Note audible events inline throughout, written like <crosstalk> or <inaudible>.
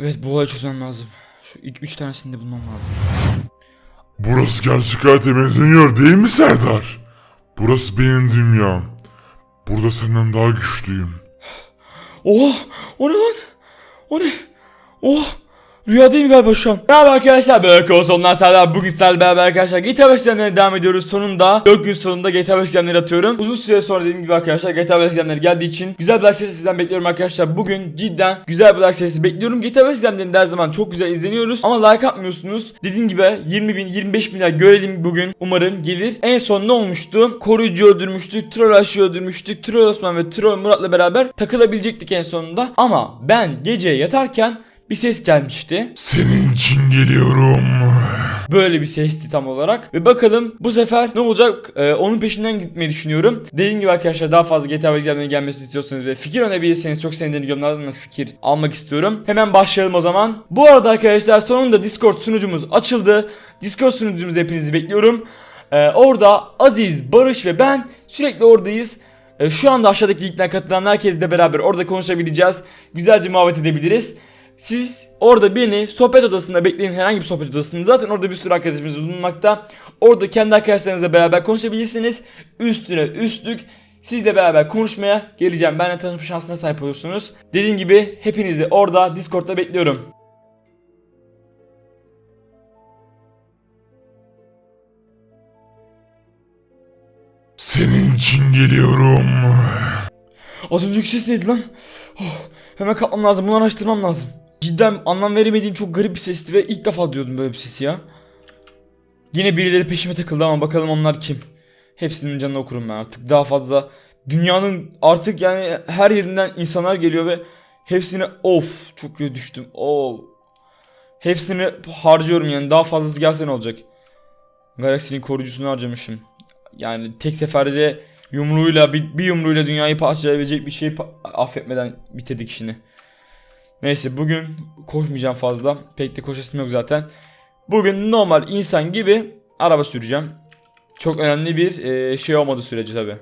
Evet bu olayı çözmem lazım. Şu ilk üç tanesini de bulmam lazım. Burası gerçek hayata benzemiyor değil mi Serdar? Burası benim dünyam. Burada senden daha güçlüyüm. Oha! O ne lan? O ne? Oh! Rüyadayım galiba şu an. Merhaba arkadaşlar ben Örkü Sonlar Serdar. Bugün sizlerle beraber arkadaşlar GTA 5 izlemlerine devam ediyoruz. Sonunda 4 gün sonunda GTA 5 izlemleri atıyorum. Uzun süre sonra dediğim gibi arkadaşlar GTA 5 izlemleri geldiği için güzel bir like sizden bekliyorum arkadaşlar. Bugün cidden güzel bir like serisi bekliyorum. GTA 5 izlemlerini de her zaman çok güzel izleniyoruz. Ama like atmıyorsunuz. Dediğim gibi 20 bin 25 bin görelim bugün. Umarım gelir. En son ne olmuştu? Koruyucu öldürmüştük. Troll aşı öldürmüştük. Troll Osman ve Troll Murat'la beraber takılabilecektik en sonunda. Ama ben gece yatarken bir ses gelmişti. Senin için geliyorum. Böyle bir sesti tam olarak. Ve bakalım bu sefer ne olacak? Ee, onun peşinden gitmeyi düşünüyorum. Dediğim gibi arkadaşlar daha fazla GTA videolarının gelmesini istiyorsanız ve fikir önebilirseniz çok sevdiğim yorumlardan fikir almak istiyorum. Hemen başlayalım o zaman. Bu arada arkadaşlar sonunda Discord sunucumuz açıldı. Discord sunucumuza hepinizi bekliyorum. Ee, orada Aziz, Barış ve ben sürekli oradayız. Ee, şu anda aşağıdaki linkten katılan herkesle beraber orada konuşabileceğiz. Güzelce muhabbet edebiliriz. Siz orada beni sohbet odasında bekleyin herhangi bir sohbet odasında zaten orada bir sürü arkadaşımız bulunmakta. Orada kendi arkadaşlarınızla beraber konuşabilirsiniz. Üstüne üstlük sizle beraber konuşmaya geleceğim. Benimle tanışma şansına sahip olursunuz. Dediğim gibi hepinizi orada Discord'da bekliyorum. Senin için geliyorum. Az önceki ses neydi lan? Oh, hemen kapmam lazım. Bunu araştırmam lazım. Cidden anlam veremediğim çok garip bir sesti ve ilk defa duyuyordum böyle bir sesi ya. Yine birileri peşime takıldı ama bakalım onlar kim? Hepsinin canını okurum ben artık. Daha fazla dünyanın artık yani her yerinden insanlar geliyor ve hepsini of çok kötü düştüm. Of. Hepsini harcıyorum yani daha fazlası gelse ne olacak? Galaksinin koruyucusunu harcamışım. Yani tek seferde yumruğuyla bir, bir yumruğuyla dünyayı parçalayabilecek bir şeyi pa- affetmeden bitirdik işini. Neyse bugün koşmayacağım fazla. Pek de koşasım yok zaten. Bugün normal insan gibi araba süreceğim. Çok önemli bir e, şey olmadığı sürece tabi.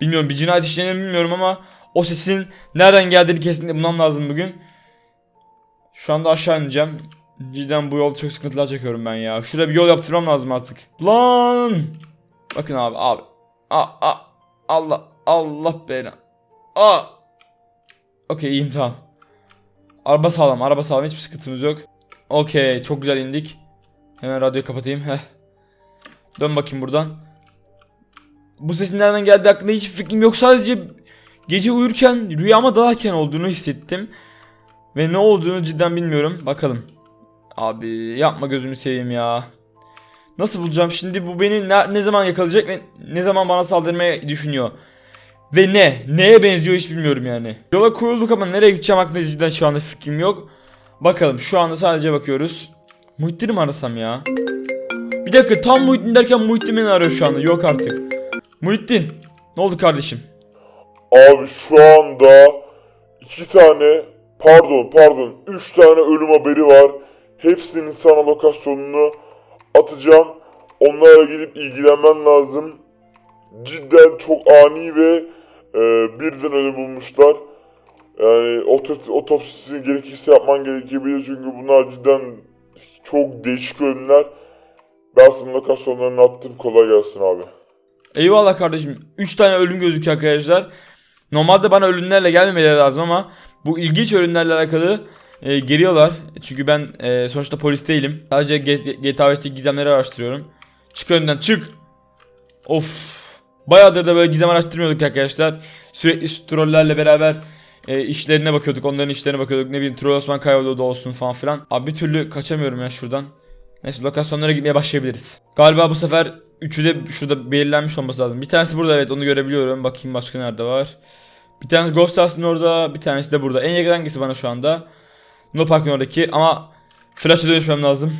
Bilmiyorum bir cinayet işlerini bilmiyorum ama o sesin nereden geldiğini kesinlikle bulmam lazım bugün. Şu anda aşağı ineceğim. Cidden bu yolda çok sıkıntılar çekiyorum ben ya. Şurada bir yol yaptırmam lazım artık. Lan! Bakın abi abi. A, a, Allah Allah beni. A. Okey iyiyim tamam. Araba sağlam araba sağlam hiçbir sıkıntımız yok. Okey çok güzel indik. Hemen radyoyu kapatayım. Heh. Dön bakayım buradan. Bu sesin nereden geldiği hakkında hiçbir fikrim yok. Sadece gece uyurken rüyama dalarken olduğunu hissettim. Ve ne olduğunu cidden bilmiyorum. Bakalım. Abi yapma gözünü seveyim ya. Nasıl bulacağım şimdi bu beni ne, ne zaman yakalayacak ve ne zaman bana saldırmaya düşünüyor. Ve ne? Neye benziyor hiç bilmiyorum yani. Yola koyulduk ama nereye gideceğim hakkında cidden şu anda fikrim yok. Bakalım şu anda sadece bakıyoruz. Muhittin'i mi arasam ya? Bir dakika tam Muhittin derken Muhittin beni arıyor şu anda. Yok artık. Muhittin. Ne oldu kardeşim? Abi şu anda iki tane pardon pardon üç tane ölüm haberi var. Hepsinin sana lokasyonunu atacağım. Onlara gidip ilgilenmen lazım. Cidden çok ani ve e, birden ölüm bulmuşlar. Yani otop- otopsisini gerekirse yapman gerekebilir çünkü bunlar cidden çok değişik ölümler. Ben sana lokasyonlarını attım kolay gelsin abi. Eyvallah kardeşim. 3 tane ölüm gözüküyor arkadaşlar. Normalde bana ölümlerle gelmemeleri lazım ama bu ilginç ölümlerle alakalı e, geliyorlar. Çünkü ben e, sonuçta polis değilim. Sadece GTA 5'teki gizemleri araştırıyorum. Çık önden çık. Of. Bayağıdır da böyle gizem araştırmıyorduk arkadaşlar. Sürekli trollerle beraber e, işlerine bakıyorduk. Onların işlerine bakıyorduk. Ne bileyim troll Osman kayboldu olsun falan filan. Abi bir türlü kaçamıyorum ya şuradan. Neyse lokasyonlara gitmeye başlayabiliriz. Galiba bu sefer üçü de şurada belirlenmiş olması lazım. Bir tanesi burada evet onu görebiliyorum. Bakayım başka nerede var. Bir tanesi Ghost House'ın orada, bir tanesi de burada. En yakın hangisi bana şu anda? No Park'ın oradaki ama Flash'a dönüşmem lazım.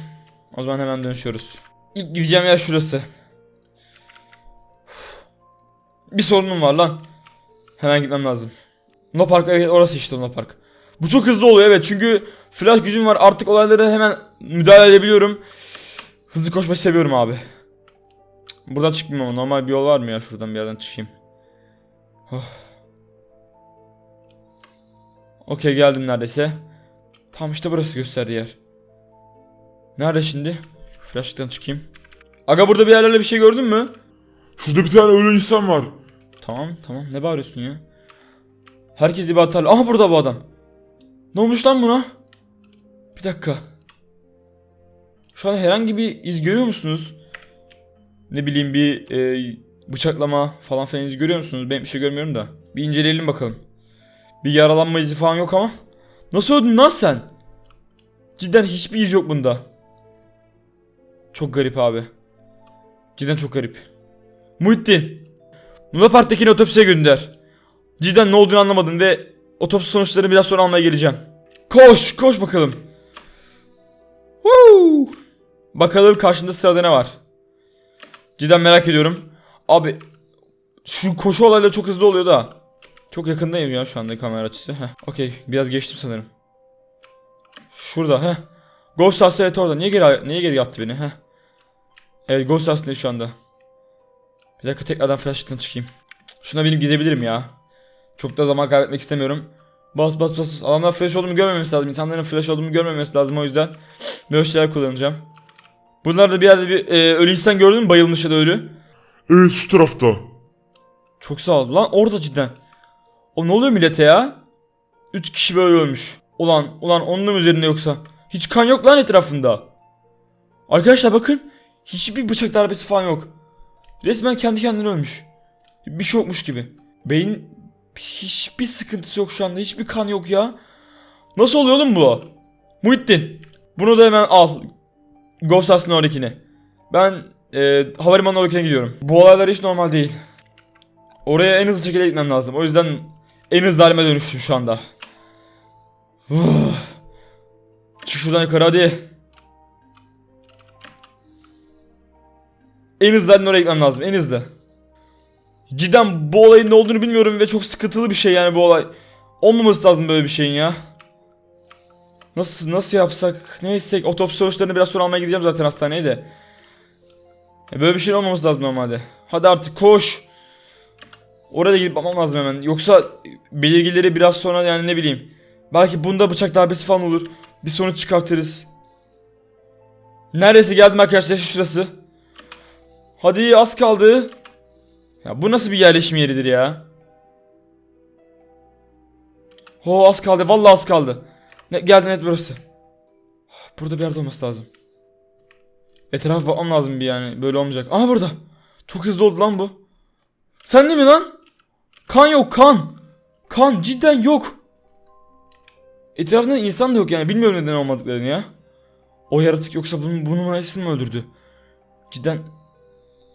O zaman hemen dönüşüyoruz. İlk gideceğim yer şurası. Bir sorunum var lan. Hemen gitmem lazım. No Park evet orası işte No Park. Bu çok hızlı oluyor evet çünkü flash gücüm var artık olaylara hemen müdahale edebiliyorum. Hızlı koşmayı seviyorum abi. Buradan ama normal bir yol var mı ya şuradan bir yerden çıkayım. Oh. Okey geldim neredeyse. Tam işte burası gösterdiği yer. Nerede şimdi? Flash'tan çıkayım. Aga burada bir yerlerle bir şey gördün mü? Şurada bir tane ölü insan var. Tamam tamam ne bağırıyorsun ya? Herkes bir atarlı. Aha burada bu adam. Ne olmuş lan buna? Bir dakika. Şu an herhangi bir iz görüyor musunuz? Ne bileyim bir e, bıçaklama falan filan iz görüyor musunuz? Ben bir şey görmüyorum da. Bir inceleyelim bakalım. Bir yaralanma izi falan yok ama. Nasıl öldün lan sen? Cidden hiçbir iz yok bunda. Çok garip abi. Cidden çok garip. Muhittin. Luna Park'takini otopsiye gönder. Cidden ne olduğunu anlamadım ve otopsi sonuçlarını biraz sonra almaya geleceğim. Koş, koş bakalım. Woo! Bakalım karşında sırada ne var. Cidden merak ediyorum. Abi şu koşu olayları çok hızlı oluyor da. Çok yakındayım ya şu anda kamera açısı. Heh, okey. Biraz geçtim sanırım. Şurada heh. Ghost House evet orada. Niye geri niye geri yattı beni? Heh. Evet Ghost House'da şu anda. Bir dakika tekrardan flashlighten çıkayım. Şuna binip gidebilirim ya. Çok da zaman kaybetmek istemiyorum. Bas bas bas. Adamlar flash olduğumu görmemesi lazım. İnsanların flash olduğumu görmemesi lazım o yüzden. Böyle şeyler kullanacağım. Bunlarda bir yerde bir e, ölü insan gördün mü? Bayılmış ya da ölü. Evet şu tarafta. Çok sağ ol. Lan orada cidden. O ne oluyor millete ya? 3 kişi böyle ölmüş. Ulan ulan onun üzerinde yoksa? Hiç kan yok lan etrafında. Arkadaşlar bakın. Hiçbir bıçak darbesi falan yok. Resmen kendi kendine ölmüş. Bir şey yokmuş gibi. Beyin hiçbir sıkıntısı yok şu anda. Hiçbir kan yok ya. Nasıl oluyor oğlum bu? Muhittin. Bunu da hemen al. Ghost House'ın oradakini. Ben e, havalimanı oradakine gidiyorum. Bu olaylar hiç normal değil. Oraya en hızlı şekilde gitmem lazım. O yüzden en hızlı halime dönüştüm şu anda. Uf. Çık şuradan yukarı hadi. En hızlı oraya gitmem lazım. En hızlı. Cidden bu olayın ne olduğunu bilmiyorum ve çok sıkıntılı bir şey yani bu olay. Olmaması lazım böyle bir şeyin ya. Nasıl nasıl yapsak? Neyse otopsi sonuçlarını biraz sonra almaya gideceğim zaten hastaneye de. E, Böyle bir şey olmaması lazım normalde. Hadi artık koş. Oraya gidip bakmam lazım hemen. Yoksa belirgileri biraz sonra yani ne bileyim. Belki bunda bıçak darbesi falan olur. Bir sonuç çıkartırız. Neredeyse geldim arkadaşlar şurası. Hadi az kaldı. Ya bu nasıl bir yerleşim yeridir ya? Ho az kaldı. Vallahi az kaldı. Ne geldi net burası. Burada bir yerde olması lazım. Etrafa bakmam lazım bir yani. Böyle olmayacak. Aha burada. Çok hızlı oldu lan bu. Sen değil mi lan? Kan yok kan. Kan cidden yok. Etrafında insan da yok yani. Bilmiyorum neden olmadıklarını ya. O yaratık yoksa bunun, bunun ailesini öldürdü? Cidden.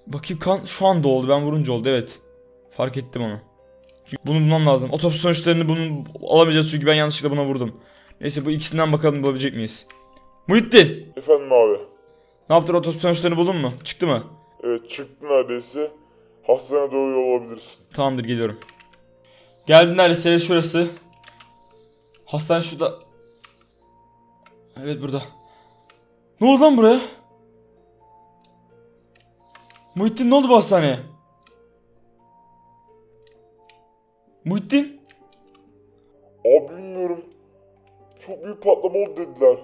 Bakayım kan şu anda oldu. Ben vurunca oldu evet. Fark ettim onu. Çünkü bunu bulmam lazım. Otopsi sonuçlarını bunun alamayacağız çünkü ben yanlışlıkla buna vurdum. Neyse bu ikisinden bakalım bulabilecek miyiz? Muhittin. Efendim abi. Ne yaptın otopsi sonuçlarını buldun mu? Çıktı mı? Evet çıktı neredeyse. Hastaneye doğru yol alabilirsin. Tamamdır geliyorum. Geldim neredeyse şurası. Hastane şurada. Evet burada. Ne oldu lan buraya? Muhittin ne oldu bu hastaneye? Muhittin? Abi bilmiyorum. Çok büyük patlama oldu dediler.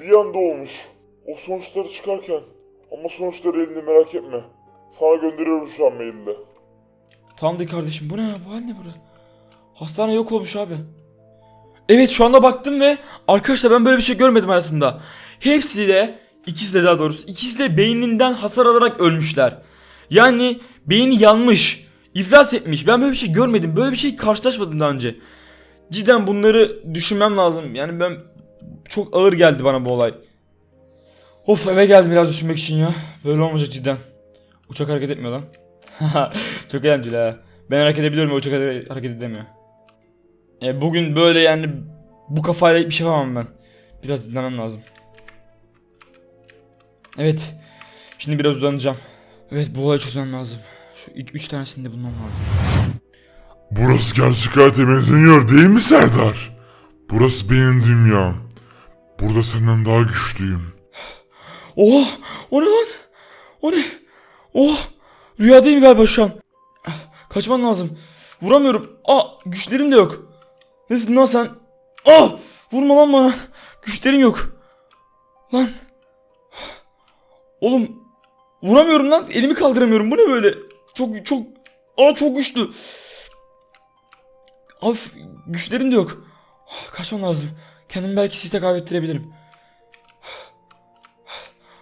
Bir anda olmuş. O sonuçları çıkarken. Ama sonuçları elinde merak etme. Sana gönderiyorum şu an mailde. Tamamdır kardeşim bu ne ya bu hal ne burada? Hastane yok olmuş abi. Evet şu anda baktım ve arkadaşlar ben böyle bir şey görmedim hayatımda. Hepsi de ikisi daha doğrusu ikisi de beyninden hasar alarak ölmüşler. Yani beyni yanmış, iflas etmiş. Ben böyle bir şey görmedim. Böyle bir şey karşılaşmadım daha önce. Cidden bunları düşünmem lazım. Yani ben çok ağır geldi bana bu olay. Of eve geldim biraz düşünmek için ya. Böyle olmayacak cidden. Uçak hareket etmiyor lan. <laughs> Çok eğlenceli ha. Ben hareket edebiliyorum uçak hare- hareket edemiyor. E, bugün böyle yani bu kafayla bir şey yapamam ben. Biraz dinlemem lazım. Evet. Şimdi biraz uzanacağım. Evet bu olayı çözmem lazım. Şu ilk üç tanesini de bulmam lazım. Burası gerçek hayata benzemiyor değil mi Serdar? Burası benim dünyam. Burada senden daha güçlüyüm. Oh! O ne lan? O ne? Oh! Rüyadayım galiba şu an. Kaçman lazım. Vuramıyorum. Aa! Güçlerim de yok. Nesin lan sen? Ah! Vurma lan bana. Güçlerim yok. Lan. Oğlum. Vuramıyorum lan. Elimi kaldıramıyorum. Bu ne böyle? Çok çok. Aa çok güçlü. Abi güçlerim de yok. Kaçmam lazım. Kendimi belki siste kaybettirebilirim.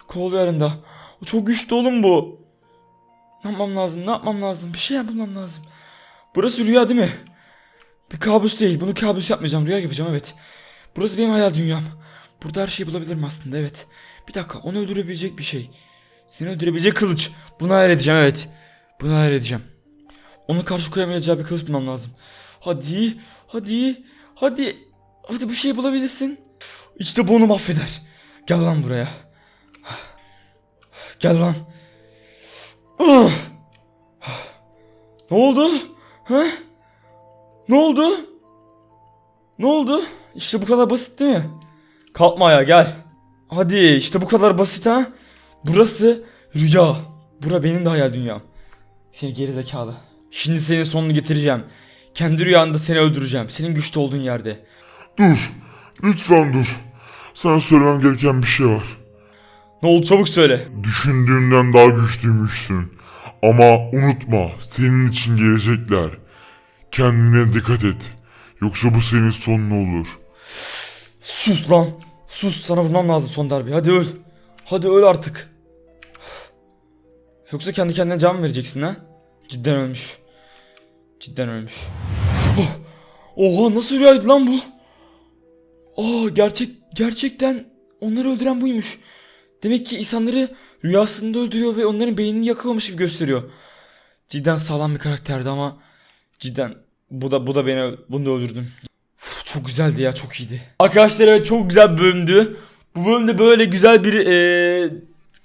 Kovalıyor yanında. O çok güçlü oğlum bu. Ne yapmam lazım? Ne yapmam lazım? Bir şey yapmam lazım. Burası rüya değil mi? Bir kabus değil. Bunu kabus yapmayacağım. Rüya yapacağım evet. Burası benim hayal dünyam. Burada her şeyi bulabilirim aslında evet. Bir dakika onu öldürebilecek bir şey. Seni öldürebilecek kılıç. Bunu hayal edeceğim evet. Bunu hayal edeceğim. Onu karşı koyamayacağı bir kılıç bulmam lazım. Hadi. Hadi. Hadi. Hadi bu şeyi bulabilirsin. İşte bu onu mahveder. Gel lan buraya. Gel lan. Ne oldu? Ha? Ne oldu? Ne oldu? İşte bu kadar basit değil mi? Kalkma ayağa gel. Hadi işte bu kadar basit ha. Burası rüya. Bura benim de hayal dünyam. Seni geri zekalı. Şimdi senin sonunu getireceğim. Kendi rüyanda seni öldüreceğim. Senin güçlü olduğun yerde. Dur. Lütfen dur. Sana söylemem gereken bir şey var. Ne oldu çabuk söyle. Düşündüğünden daha güçlüymüşsün. Ama unutma senin için gelecekler. Kendine dikkat et. Yoksa bu senin sonun olur. Sus lan. Sus sana vurmam lazım son darbe. Hadi öl. Hadi öl artık. Yoksa kendi kendine can vereceksin ha? Cidden ölmüş. Cidden ölmüş. Oh. Oha nasıl rüyaydı lan bu? Aa gerçek gerçekten onları öldüren buymuş. Demek ki insanları rüyasında öldürüyor ve onların beynini yakıyormuş gibi gösteriyor. Cidden sağlam bir karakterdi ama cidden bu da bu da beni bunu da öldürdüm. Çok güzeldi ya çok iyiydi. Arkadaşlar evet çok güzel bölümdü. Bu bölümde böyle güzel bir eee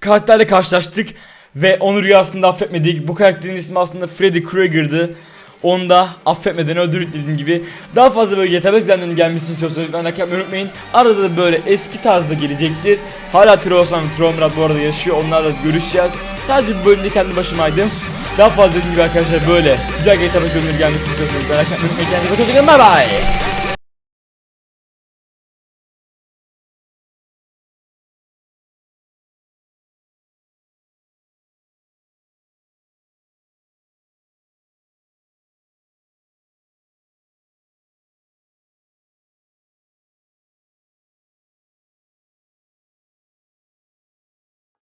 karakterle karşılaştık. Ve onu rüyasında affetmedik. Bu karakterin ismi aslında Freddy Krueger'dı. Onu da affetmeden öldürdük dediğim gibi. Daha fazla böyle GTA 5 izleyenlerin gelmesini istiyorsanız lütfen like yapmayı unutmayın. Arada da böyle eski tarzda gelecektir. Hala Trollsman ve Trollmurat bu arada yaşıyor. Onlarla görüşeceğiz. Sadece bu bölümde kendi başımaydım. Daha fazla dediğim gibi arkadaşlar böyle güzel GTA 5 bölümleri gelmesini istiyorsanız like yapmayı unutmayın. Kendinize bakın. Bye bye.